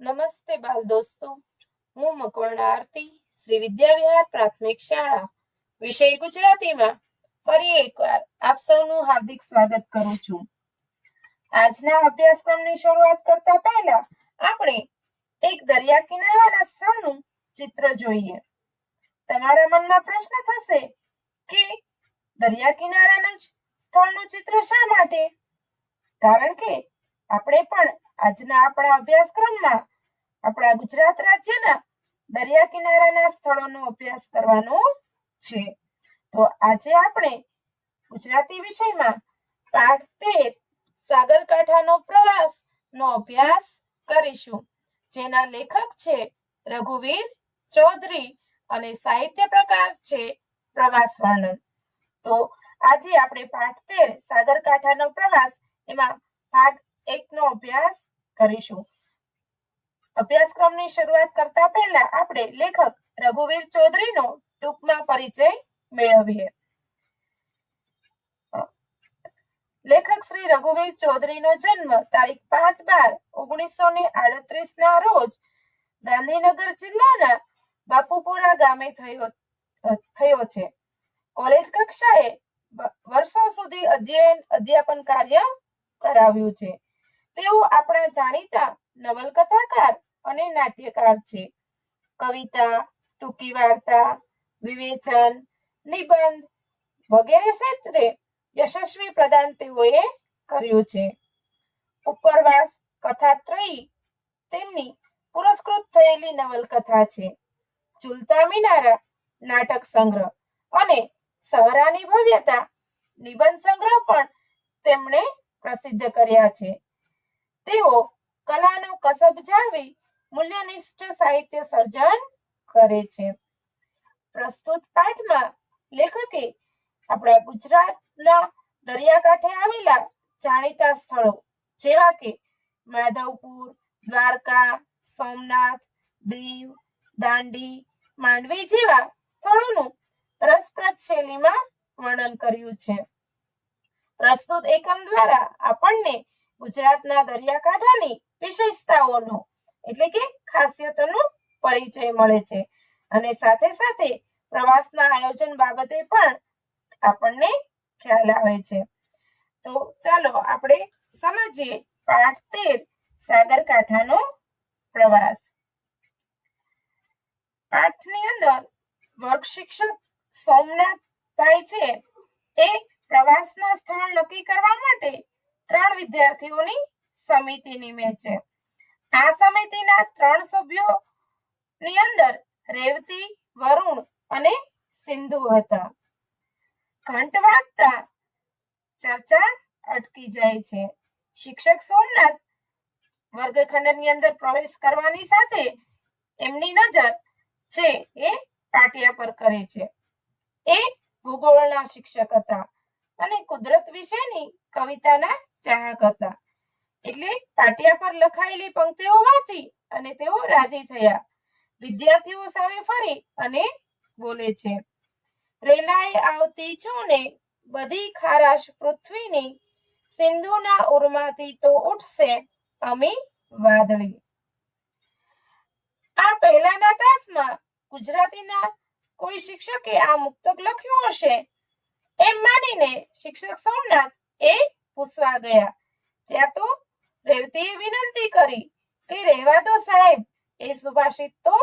નમસ્તે બાલ દોસ્તો. હું મકવાણા આરતી, શ્રી વિદ્યાવિહાર પ્રાથમિક શાળા, વિષય ગુજરાતીમાં. ફરી એકવાર આપ સૌનું હાર્દિક સ્વાગત કરું છું. આજના અભ્યાસક્રમની શરૂઆત કરતા પહેલા આપણે એક દરિયા કિનારાના સ્થળનું ચિત્ર જોઈએ. તમારા મનમાં પ્રશ્ન થશે કે દરિયા કિનારાના સ્થળનું ચિત્ર શા માટે? કારણ કે આપણે પણ આજના આપણા અભ્યાસક્રમમાં આપણા ગુજરાત રાજ્યના દરિયા કિનારાના સ્થળોનો અભ્યાસ કરવાનો છે. તો આજે આપણે ગુજરાતી વિષયમાં પાઠ તેર સાગરકાંઠાનો પ્રવાસ નો અભ્યાસ કરીશું. જેના લેખક છે રઘુવીર ચૌધરી અને સાહિત્ય પ્રકાર છે પ્રવાસ વર્ણન. તો આજે આપણે પાઠ તેર, સાગરકાંઠાનો પ્રવાસ એમાં ભાગ એક નો અભ્યાસ કરીશું. અભ્યાસક્રમની શરૂઆત કરતા પહેલા આપણે લેખક રઘુવીર ચૌધરીનો ટૂંકમાં પરિચય મેળવીએ. લેખક શ્રી રઘુવીર ચૌધરીનો જન્મ તારીખ પાંચ બાર ઓગણીસો ને આડત્રીસ ના રોજ ગાંધીનગર જિલ્લાના બાપુપુરા ગામે થયો થયો છે. કોલેજ કક્ષાએ વર્ષો સુધી અધ્યયન, અધ્યાપન કાર્ય કરાવ્યું છે. તેઓ આપણા જાણીતા નવલકથાકાર અને નાટ્યકાર છે. કવિતા, ટૂંકી વાર્તા, વિવેચન, નિબંધ વગેરે ક્ષેત્રે યશસ્વી પ્રદાન તેઓએ કર્યું છે. ઉપરવાસ, કથાત્રયી તેમની પુરસ્કૃત થયેલી નવલકથા છે. ઝૂલતા મિનારા, નાટક સંગ્રહ અને સહરાની ભવ્યતા નિબંધ સંગ્રહ પણ તેમણે પ્રસિદ્ધ કર્યા છે. તેઓ કલાનો કસબ જાળવી મૂલ્યનિષ્ઠ સાહિત્ય સર્જન કરે છે. પ્રસ્તુત પાઠમાં લેખકે આપણા ગુજરાતના દરિયાકાંઠે આવેલા જાણીતા સ્થળો જેવા કે માધવપુર, દ્વારકા, સોમનાથ, દીવ, દાંડી, માંડવી જેવા સ્થળોનું રસપ્રદ શૈલીમાં વર્ણન કર્યું છે. પ્રસ્તુત એકમ દ્વારા આપણને ગુજરાતના દરિયાકાંઠાની વિશેષતાઓનો, એટલે કે ખાસિયતોનો પરિચય મળે છે. અને સાથે સાથે પ્રવાસના આયોજન બાબતે પણ આપણને ખ્યાલ આવે છે. તો ચાલો આપણે સમજીએ પાઠ તેર સાગરકાંઠાનો પ્રવાસ. પાઠની અંદર વર્ગ શિક્ષક સોમનાથ ભાઈ છે. એ પ્રવાસના સ્થળ નક્કી કરવા માટે ત્રણ વિદ્યાર્થીઓની સમિતિ નિમે છે. આ સમિતિના ત્રણ સભ્યો ની અંદર રેવતી, વરુણ અને સિંધુ હતા. ઘંટ વાગતા ચર્ચા અટકી જાય છે. શિક્ષક સોમનાથ વર્ગખંડની અંદર પ્રવેશ કરવાની સાથે એમની નજર છે એ પાટિયા પર કરે છે. એ ભૂગોળના શિક્ષક હતા. અને કુદરત વિશેની કવિતાના ચાહક હતા. એટલે પાટિયા પર લખાયેલી પંક્તિઓ વાંચી અને તેઓ રાજી થયા. વિદ્યાર્થીઓ સામે ફરી અને બોલે છે રેલાય આવતી છું બધી ખારાશ પૃથ્વીની સિંધુના ઉરમાંથી તો ઉઠશે અમી વાદળી. આ પહેલાના તાસમાં ગુજરાતીના કોઈ શિક્ષકે આ મુક્તક લખ્યું હશે? એમ માનીને શિક્ષક સોમનાથ એ પૂછવા ગયા. ત્યાં તો રેવતીએ વિનંતી કરી કે રહેવા દો સાહેબ, એ સુભાષિત તો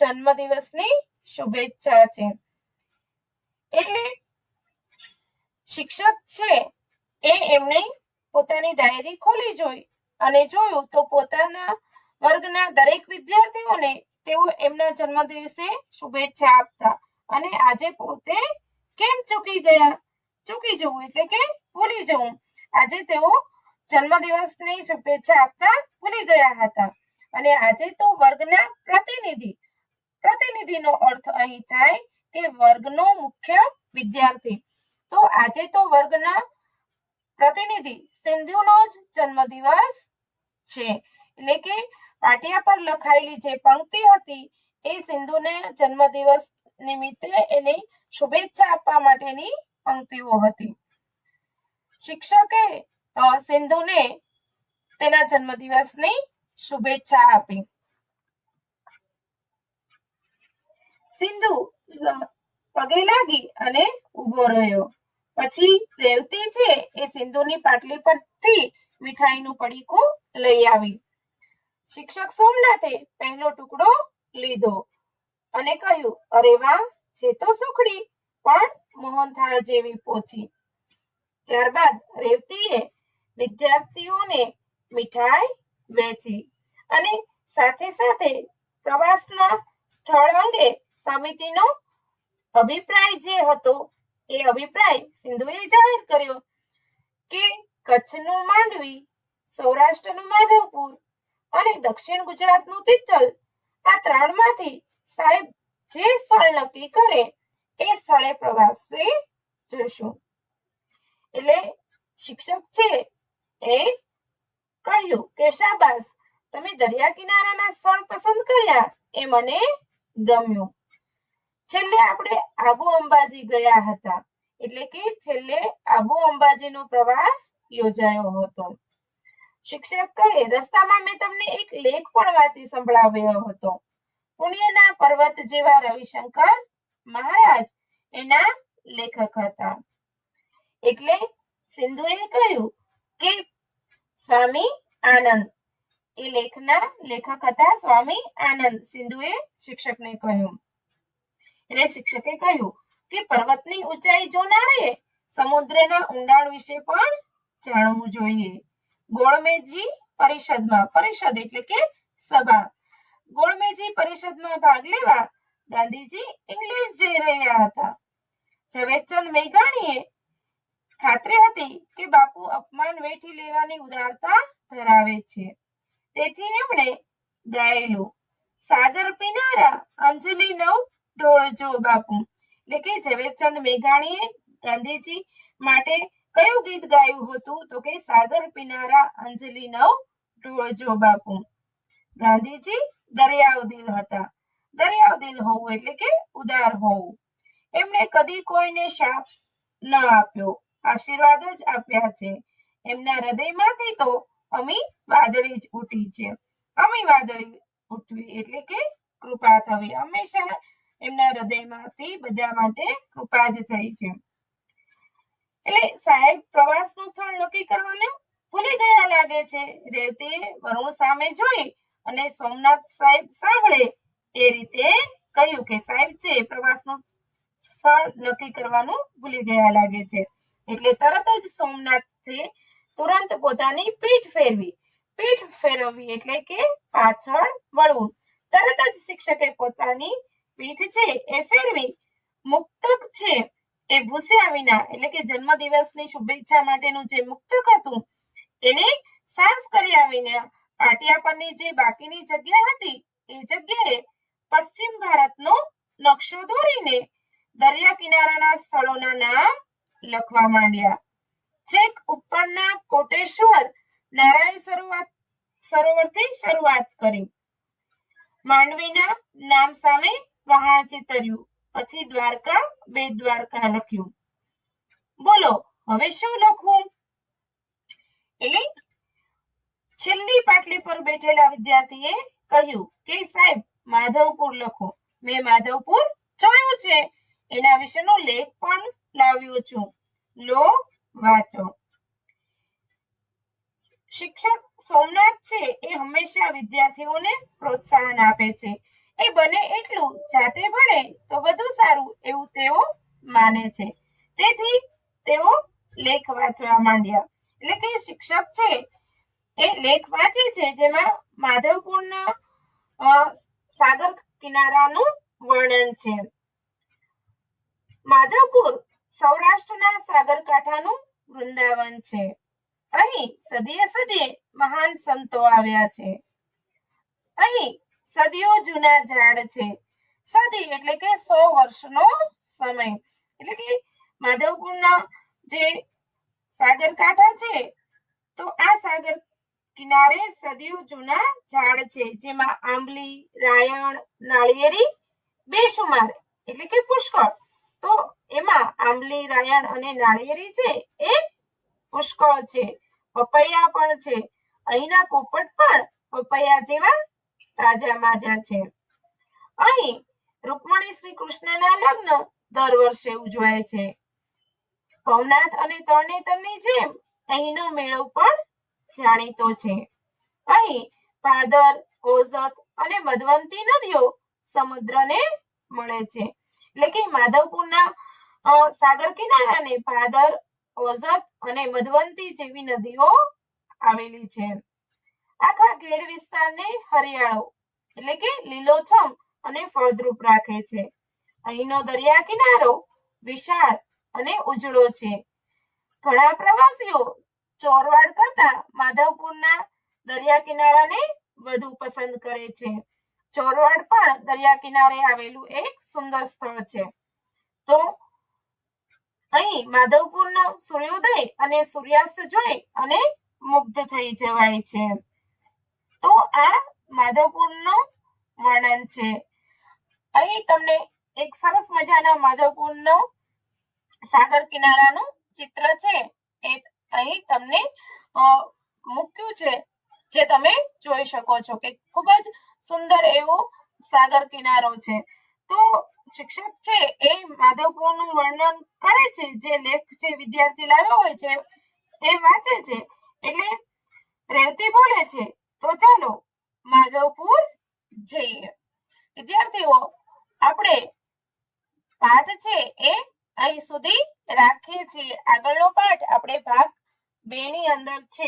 જન્મદિવસની શુભેચ્છા છે. એટલે શિક્ષક છે એ એમને પોતાની ડાયરી ખોલી જોઈ અને જોયું તો પોતાના વર્ગના દરેક વિદ્યાર્થીઓને તેઓ એમના જન્મદિવસે શુભેચ્છા આપતા અને આજે પોતે કેમ ચૂકી ગયા? ચૂકી જવું એટલે કે ભૂલી જવું. આજે તેઓ જન્મદિવસની શુભેચ્છા આપતા ભૂલી ગયા હતા. અને આજે તો વર્ગના પ્રતિનિધિ, પ્રતિનિધિનો અર્થ અહીં થાય કે વર્ગનો મુખ્ય વિદ્યાર્થી. તો આજે તો વર્ગના પ્રતિનિધિ સિંધુનો જ જન્મદિવસ છે. એટલે કે પાટિયા પર લખાયેલી જે પંક્તિ હતી, એ સિંધુને જન્મદિવસ નિમિત્તે એની શુભેચ્છા આપવા માટેની પંક્તિઓ હતી. શિક્ષકે સિંધુને તેના જન્મદિવસની શુભેચ્છા આપી. સિંધુ પગે લાગી અને ઊભો રહ્યો. પછી રેવતી છે એ સિંધુની પાટલી પરથી મીઠાઈનું પડીકું લઈ આવી. શિક્ષક સોમનાથે પહેલો ટુકડો લીધો અને કહ્યું, અરે વાહ છે તો સુખડી, પણ મોહનથાળ જેવી પોચી ત્યારબાદ રેવતીએ વિદ્યાર્થીઓને મીઠાઈ વહેંચી અને સાથે સાથે પ્રવાસના સ્થળ અંગે સમિતિનો અભિપ્રાય જે હતો એ અભિપ્રાય સિંધુએ જાહેર કર્યો કે કચ્છનું માંડવી, સૌરાષ્ટ્રનું માધવપુર અને દક્ષિણ ગુજરાતનું તિથલ આ ત્રણમાંથી સાહેબ જે સ્થળ નક્કી કરે એ સ્થળે પ્રવાસે જશું એટલે શિક્ષક છે એ કહ્યું કે શાબાસ તમે દરિયા કિનારાના સ્થળ પસંદ કર્યા? એ મને ગમ્યું. છેલ્લે આપણે આબુ અંબાજી ગયા હતા. એટલે કે છેલ્લે આબુ અંબાજીનો પ્રવાસ યોજાયો હતો. શિક્ષક કહે, રસ્તામાં મેં તમને એક લેખ પણ વાંચી સંભળાવ્યો હતો. પુણ્યના પર્વત જેવા રવિશંકર મહારાજ એના લેખક હતા. એટલે સિંધુએ કહ્યું કે સ્વામી આનંદ. એ લેખના લેખક હતા સ્વામી આનંદ. સિંધુએ શિક્ષકને કહ્યું. એટલે શિક્ષકે કહ્યું કે પર્વતની ઊંચાઈ જોનારે સમુદ્રના ઊંડાણ વિશે પણ જાણવું જોઈએ. ગોળમેજી પરિષદમાં, પરિષદ એટલે કે સભા. ગોળમેજી પરિષદમાં ભાગ લેવા ગાંધીજી ઇંગ્લેન્ડ જઈ રહ્યા હતા. ઝવેરચંદ મેઘાણીએ ખાતરી હતી કે બાપુ અપમાન વેઠી લેવાની ઉદારતા ધરાવે છે. તેથી એમણે ગાયેલું, સાગર પીનારા, અંજલિ નવ ઢોળજો બાપુ. એટલે કે ઝવેરચંદ મેઘાણીએ ગાંધીજી માટે કયું ગીત ગાયું હતું? તો કે, સાગર પીનારા, અંજલિ નવ ઢોળજો બાપુ. ગાંધીજી દરિયાવ દિલ હતા. દરિયાવ દિલ હોવું એટલે કે ઉદાર હોવું. એમણે કદી કોઈને શાપ ન આપ્યો. આશીર્વાદ જ આપ્યા છે. એમના હૃદયમાંથી તો અમી વાદળી જ ઉઠી છે. અમી વાદળી ઉઠવી એટલે કે કૃપા થવી. હંમેશા એમના હૃદયમાંથી બધા માટે કૃપા જ થઈ છે. એટલે સાહેબ, પ્રવાસનું સ્થળ નક્કી કરવાનું ભૂલી ગયા લાગે છે. રેવતીએ વરુણ સામે જોઈ અને સોમનાથ સાહેબ સાંભળે એ રીતે કહ્યું કે સાહેબ છે પ્રવાસનું સ્થળ નક્કી કરવાનું ભૂલી ગયા લાગે છે. એટલે તરત જ સોમનાથે તુરંત પોતાની પીઠ ફેરવી. પીઠ ફેરવવી એટલે કે પાછળ વળવું. તરત જ શિક્ષકે પોતાની પીઠ છે એ ફેરવી. મુક્તક છે એ ભૂસ્યા વિના એટલે કે જન્મદિવસની શુભેચ્છા માટેનું જે મુક્તક હતું એને સાફ કર્યા વિના પાટિયા પરની જે બાકીની જગ્યા હતી, એ જગ્યાએ પશ્ચિમ ભારતનો નકશો દોરીને દરિયા કિનારાના સ્થળોના નામ લખવા માંડ્યા. છેક ઉપરના કોટેશ્વર નારાયણ સરોવર સરોવરથી શરૂઆત કરી. માંડવીના નામ સામે વહાણ ચિતર્યું, પછી દ્વારકા, બેટ દ્વારકા લખ્યું. બોલો, હવે શું લખવું? એટલે છેલ્લી પાટલી પર બેઠેલા વિદ્યાર્થીએ કહ્યું કે સાહેબ માધવપુર લખો. મેં માધવપુર જોયું છે. એના વિશેનો લેખ પણ લાવ્યો છું. લો વાંચો. શિક્ષક સોમનાથ છે એ હંમેશા વિદ્યાર્થીઓને પ્રોત્સાહન આપે છે. એ બને એટલું જાતે ભણે તો વધુ સારું એવું તેઓ માને છે. તેથી તેઓ લેખ વાંચવા માંડ્યા. એટલે કે શિક્ષક છે એ લેખ વાંચે છે જેમાં માધવપુરના સાગર કિનારાનું વર્ણન છે. માધવપુર સૌરાષ્ટ્રના સાગરકાંઠાનું વૃંદાવન છે. અહીં સદીએ સદીએ મહાન સંતો આવ્યા છે. અહીં સદીઓ જૂના ઝાડ છે. સદી એટલે કે સો વર્ષનો સમય. એટલે કે માધવપુરના જે સાગરકાંઠા છે, તો આ સાગર કિનારે સદીવ જૂના ઝાડ છે, જેમાં આંબલી, રાયણ, નાળિયેરી બેસુમાર એટલે કે પુષ્કળ. તો એમાં આંબલી, રાયણ અને નાળિયેરી છે એ પુષ્કળ છે, પપૈયા પણ છે. અહીંના પોપટ પણ પપૈયા જેવા તાજા માજા છે. અહીં રૂકમણી શ્રી કૃષ્ણના લગ્ન દર વર્ષે ઉજવાય છે. ભવનાથ અને તરણેતરની જેમ અહીંનો મેળો પણ જાણીતો છે. અહીં ભાદર ઓઝત અને મધવંતી નદીઓ સમુદ્રને મળે છે. એટલે કે માધવપુરના સાગર કિનારાને ભાદર ઓઝત અને મધવંતી જેવી નદીઓ આવેલી છે. આખા ઘેડ વિસ્તારને હરિયાળો એટલે કે લીલોછમ અને ફળદ્રુપ રાખે છે. અહીંનો દરિયા કિનારો વિશાળ અને ઉજળો છે. ઘણા પ્રવાસીઓ ચોરવાડ કરતા માધવપુરના દરિયા કિનારાને વધુ પસંદ કરે છે. ચોરવાડ પણ દરિયા કિનારે આવેલું એક સુંદર સ્થળ છે. તો અહીં માધવપુરનો સૂર્યોદય અને સૂર્યાસ્ત જોઈ અને મુગ્ધ થઈ જવાય છે. તો આ માધવપુરનું વર્ણન છે. અહીં તમને એક સરસ મજાના માધવપુરનો સાગર કિનારાનું ચિત્ર છે. એ અહીં તમને મૂક્યું છે, જે તમે જોઈ શકો છો કે ખૂબ જ સુંદર એવો સાગર કિનારો છે. તો શિક્ષક છે એ માધવપુરનું વર્ણન કરે છે, જે લેખ છે વિદ્યાર્થી લાવ્યો હોય છે, એ વાંચે છે. એટલે રેવતી બોલે છે. તો ચાલો, માધવપુર જઈએ. વિદ્યાર્થીઓ, આપણે પાઠ છે એ અહીં સુધી રાખીએ છીએ. આગળનો પાઠ આપણે ભાગ બે ની અંદર છે.